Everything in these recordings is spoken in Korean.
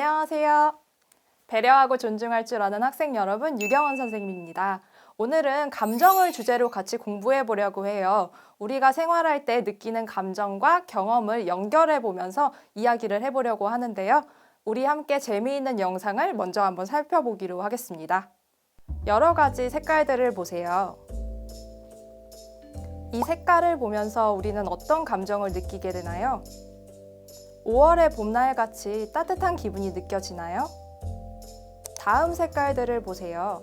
안녕하세요. 배려하고 존중할 줄 아는 학생 여러분, 유경원 선생님입니다. 오늘은 감정을 주제로 같이 공부해 보려고 해요. 우리가 생활할 때 느끼는 감정과 경험을 연결해 보면서 이야기를 해 보려고 하는데요. 우리 함께 재미있는 영상을 먼저 한번 살펴보기로 하겠습니다. 여러 가지 색깔들을 보세요. 이 색깔을 보면서 우리는 어떤 감정을 느끼게 되나요? 5월의 봄날 같이 따뜻한 기분이 느껴지나요? 다음 색깔들을 보세요.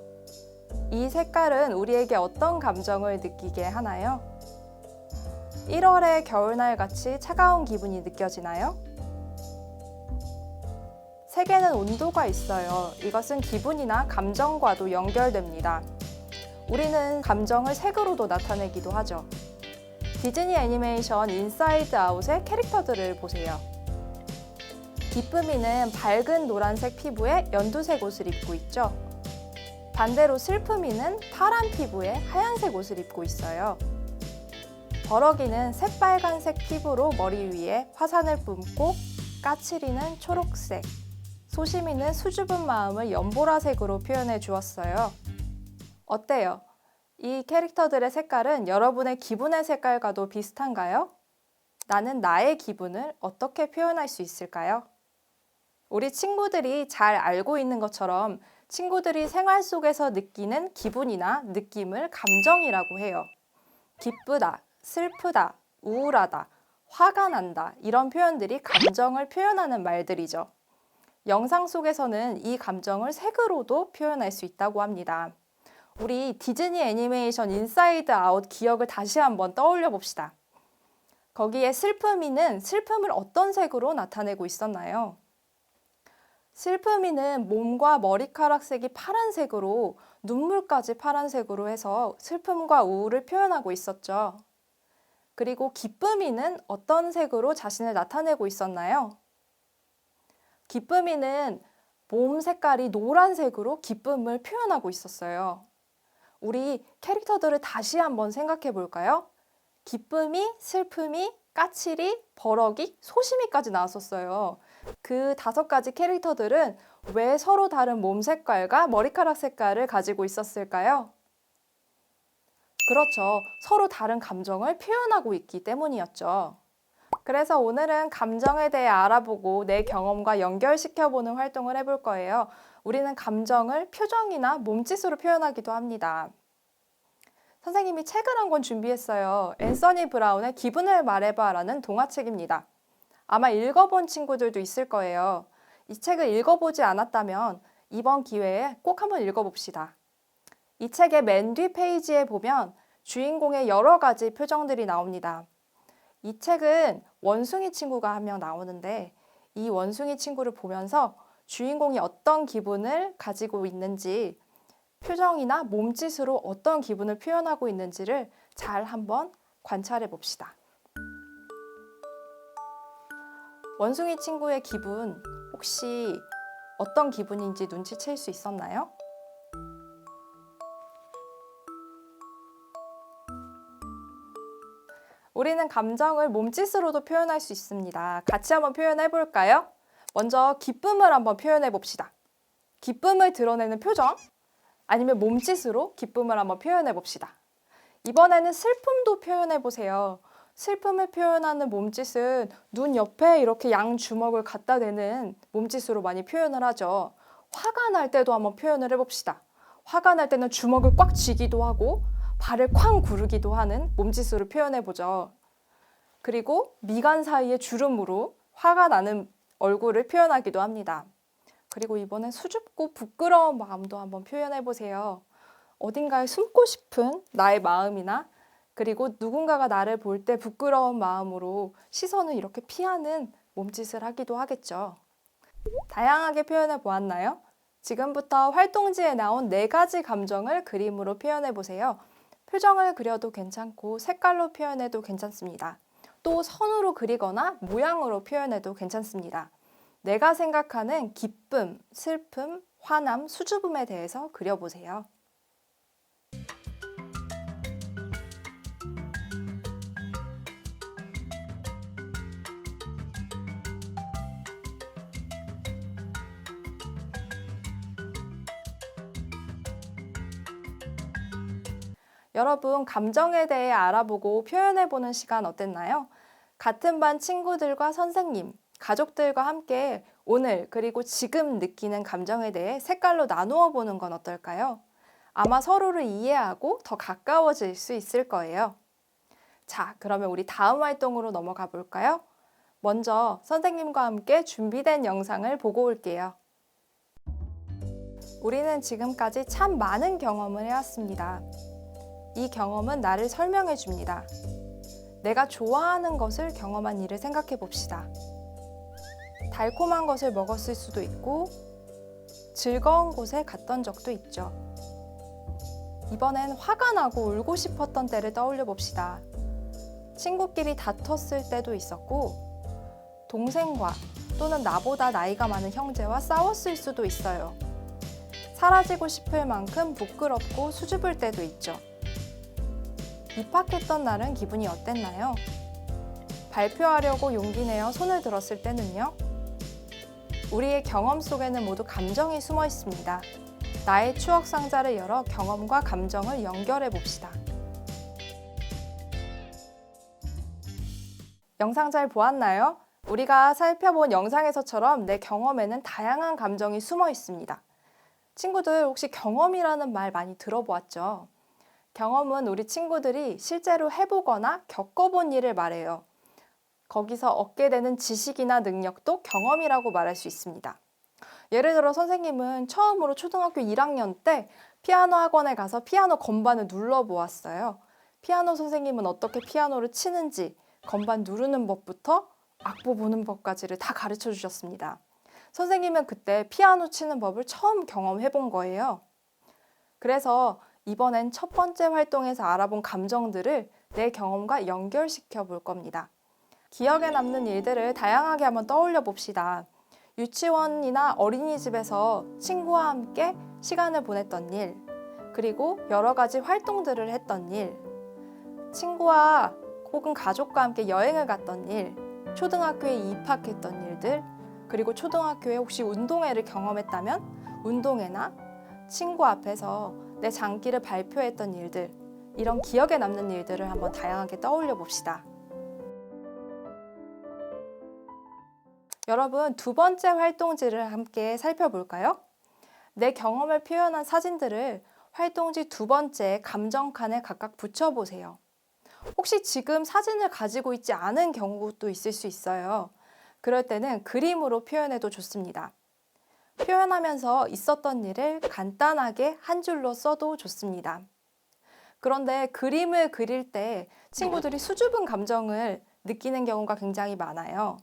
이 색깔은 우리에게 어떤 감정을 느끼게 하나요? 1월의 겨울날 같이 차가운 기분이 느껴지나요? 색에는 온도가 있어요. 이것은 기분이나 감정과도 연결됩니다. 우리는 감정을 색으로도 나타내기도 하죠. 디즈니 애니메이션 인사이드 아웃의 캐릭터들을 보세요. 기쁨이는 밝은 노란색 피부에 연두색 옷을 입고 있죠. 반대로 슬픔이는 파란 피부에 하얀색 옷을 입고 있어요. 버럭이는 새빨간색 피부로 머리 위에 화산을 뿜고 까칠이는 초록색, 소심이는 수줍은 마음을 연보라색으로 표현해 주었어요. 어때요? 이 캐릭터들의 색깔은 여러분의 기분의 색깔과도 비슷한가요? 나는 나의 기분을 어떻게 표현할 수 있을까요? 우리 친구들이 잘 알고 있는 것처럼 친구들이 생활 속에서 느끼는 기분이나 느낌을 감정이라고 해요. 기쁘다, 슬프다, 우울하다, 화가 난다 이런 표현들이 감정을 표현하는 말들이죠. 영상 속에서는 이 감정을 색으로도 표현할 수 있다고 합니다. 우리 디즈니 애니메이션 인사이드 아웃 기억을 다시 한번 떠올려 봅시다. 거기에 슬픔이는 슬픔을 어떤 색으로 나타내고 있었나요? 슬픔이는 몸과 머리카락 색이 파란색으로 눈물까지 파란색으로 해서 슬픔과 우울을 표현하고 있었죠. 그리고 기쁨이는 어떤 색으로 자신을 나타내고 있었나요? 기쁨이는 몸 색깔이 노란색으로 기쁨을 표현하고 있었어요. 우리 캐릭터들을 다시 한번 생각해 볼까요? 기쁨이, 슬픔이, 까칠이, 버럭이, 소심이까지 나왔었어요. 그 다섯 가지 캐릭터들은 왜 서로 다른 몸 색깔과 머리카락 색깔을 가지고 있었을까요? 그렇죠. 서로 다른 감정을 표현하고 있기 때문이었죠. 그래서 오늘은 감정에 대해 알아보고 내 경험과 연결시켜보는 활동을 해볼 거예요. 우리는 감정을 표정이나 몸짓으로 표현하기도 합니다. 선생님이 책을 한 권 준비했어요. 앤서니 브라운의 기분을 말해봐 라는 동화책입니다. 아마 읽어본 친구들도 있을 거예요. 이 책을 읽어보지 않았다면 이번 기회에 꼭 한번 읽어봅시다. 이 책의 맨 뒤 페이지에 보면 주인공의 여러 가지 표정들이 나옵니다. 이 책은 원숭이 친구가 한 명 나오는데 이 원숭이 친구를 보면서 주인공이 어떤 기분을 가지고 있는지 표정이나 몸짓으로 어떤 기분을 표현하고 있는지를 잘 한번 관찰해 봅시다. 원숭이 친구의 기분 혹시 어떤 기분인지 눈치챌 수 있었나요? 우리는 감정을 몸짓으로도 표현할 수 있습니다. 같이 한번 표현해 볼까요? 먼저 기쁨을 한번 표현해 봅시다. 기쁨을 드러내는 표정 아니면 몸짓으로 기쁨을 한번 표현해 봅시다. 이번에는 슬픔도 표현해 보세요. 슬픔을 표현하는 몸짓은 눈 옆에 이렇게 양 주먹을 갖다 대는 몸짓으로 많이 표현을 하죠. 화가 날 때도 한번 표현을 해봅시다. 화가 날 때는 주먹을 꽉 쥐기도 하고 발을 쾅 구르기도 하는 몸짓으로 표현해 보죠. 그리고 미간 사이에 주름으로 화가 나는 얼굴을 표현하기도 합니다. 그리고 이번엔 수줍고 부끄러운 마음도 한번 표현해 보세요. 어딘가에 숨고 싶은 나의 마음이나 그리고 누군가가 나를 볼 때 부끄러운 마음으로 시선을 이렇게 피하는 몸짓을 하기도 하겠죠. 다양하게 표현해 보았나요? 지금부터 활동지에 나온 네 가지 감정을 그림으로 표현해 보세요. 표정을 그려도 괜찮고 색깔로 표현해도 괜찮습니다. 또 선으로 그리거나 모양으로 표현해도 괜찮습니다. 내가 생각하는 기쁨, 슬픔, 화남, 수줍음에 대해서 그려보세요. 여러분, 감정에 대해 알아보고 표현해 보는 시간 어땠나요? 같은 반 친구들과 선생님, 가족들과 함께 오늘 그리고 지금 느끼는 감정에 대해 색깔로 나누어 보는 건 어떨까요? 아마 서로를 이해하고 더 가까워질 수 있을 거예요. 자, 그러면 우리 다음 활동으로 넘어가 볼까요? 먼저 선생님과 함께 준비된 영상을 보고 올게요. 우리는 지금까지 참 많은 경험을 해왔습니다. 이 경험은 나를 설명해 줍니다. 내가 좋아하는 것을 경험한 일을 생각해 봅시다. 달콤한 것을 먹었을 수도 있고, 즐거운 곳에 갔던 적도 있죠. 이번엔 화가 나고 울고 싶었던 때를 떠올려 봅시다. 친구끼리 다퉜을 때도 있었고, 동생과 또는 나보다 나이가 많은 형제와 싸웠을 수도 있어요. 사라지고 싶을 만큼 부끄럽고 수줍을 때도 있죠. 입학했던 날은 기분이 어땠나요? 발표하려고 용기 내어 손을 들었을 때는요? 우리의 경험 속에는 모두 감정이 숨어 있습니다. 나의 추억 상자를 열어 경험과 감정을 연결해 봅시다. 영상 잘 보았나요? 우리가 살펴본 영상에서처럼 내 경험에는 다양한 감정이 숨어 있습니다. 친구들 혹시 경험이라는 말 많이 들어보았죠? 경험은 우리 친구들이 실제로 해보거나 겪어본 일을 말해요. 거기서 얻게 되는 지식이나 능력도 경험이라고 말할 수 있습니다. 예를 들어 선생님은 처음으로 초등학교 1학년 때 피아노 학원에 가서 피아노 건반을 눌러보았어요. 피아노 선생님은 어떻게 피아노를 치는지 건반 누르는 법부터 악보 보는 법까지를 다 가르쳐 주셨습니다. 선생님은 그때 피아노 치는 법을 처음 경험해 본 거예요. 그래서 이번엔 첫 번째 활동에서 알아본 감정들을 내 경험과 연결시켜 볼 겁니다. 기억에 남는 일들을 다양하게 한번 떠올려 봅시다. 유치원이나 어린이집에서 친구와 함께 시간을 보냈던 일, 그리고 여러 가지 활동들을 했던 일, 친구와 혹은 가족과 함께 여행을 갔던 일, 초등학교에 입학했던 일들, 그리고 초등학교에 혹시 운동회를 경험했다면 운동회나 친구 앞에서 내 장기를 발표했던 일들, 이런 기억에 남는 일들을 한번 다양하게 떠올려 봅시다. 여러분, 두 번째 활동지를 함께 살펴볼까요? 내 경험을 표현한 사진들을 활동지 두 번째 감정칸에 각각 붙여보세요. 혹시 지금 사진을 가지고 있지 않은 경우도 있을 수 있어요. 그럴 때는 그림으로 표현해도 좋습니다. 표현하면서 있었던 일을 간단하게 한 줄로 써도 좋습니다. 그런데 그림을 그릴 때 친구들이 수줍은 감정을 느끼는 경우가 굉장히 많아요.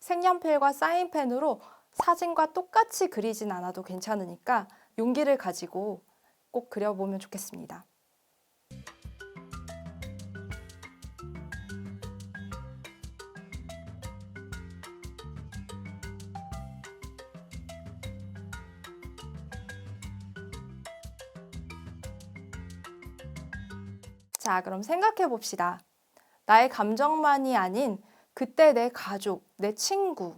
색연필과 사인펜으로 사진과 똑같이 그리진 않아도 괜찮으니까 용기를 가지고 꼭 그려보면 좋겠습니다. 자, 그럼 생각해 봅시다. 나의 감정만이 아닌 그때 내 가족, 내 친구,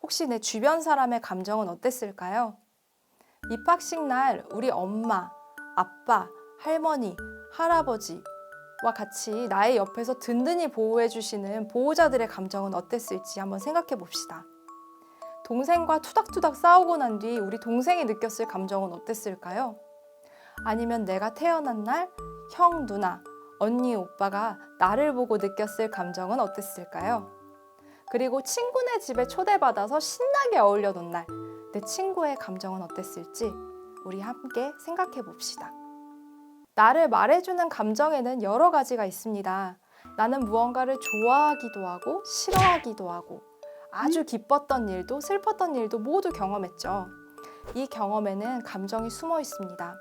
혹시 내 주변 사람의 감정은 어땠을까요? 입학식 날 우리 엄마, 아빠, 할머니, 할아버지와 같이 나의 옆에서 든든히 보호해 주시는 보호자들의 감정은 어땠을지 한번 생각해 봅시다. 동생과 투닥투닥 싸우고 난 뒤 우리 동생이 느꼈을 감정은 어땠을까요? 아니면 내가 태어난 날 형, 누나, 언니, 오빠가 나를 보고 느꼈을 감정은 어땠을까요? 그리고 친구네 집에 초대받아서 신나게 어울려 논 날, 내 친구의 감정은 어땠을지 우리 함께 생각해 봅시다. 나를 말해주는 감정에는 여러 가지가 있습니다. 나는 무언가를 좋아하기도 하고, 싫어하기도 하고, 아주 기뻤던 일도 슬펐던 일도 모두 경험했죠. 이 경험에는 감정이 숨어 있습니다.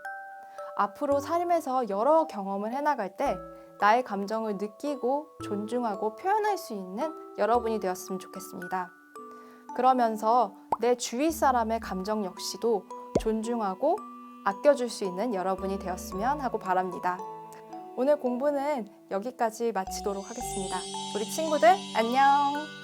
앞으로 삶에서 여러 경험을 해나갈 때 나의 감정을 느끼고 존중하고 표현할 수 있는 여러분이 되었으면 좋겠습니다. 그러면서 내 주위 사람의 감정 역시도 존중하고 아껴줄 수 있는 여러분이 되었으면 하고 바랍니다. 오늘 공부는 여기까지 마치도록 하겠습니다. 우리 친구들 안녕!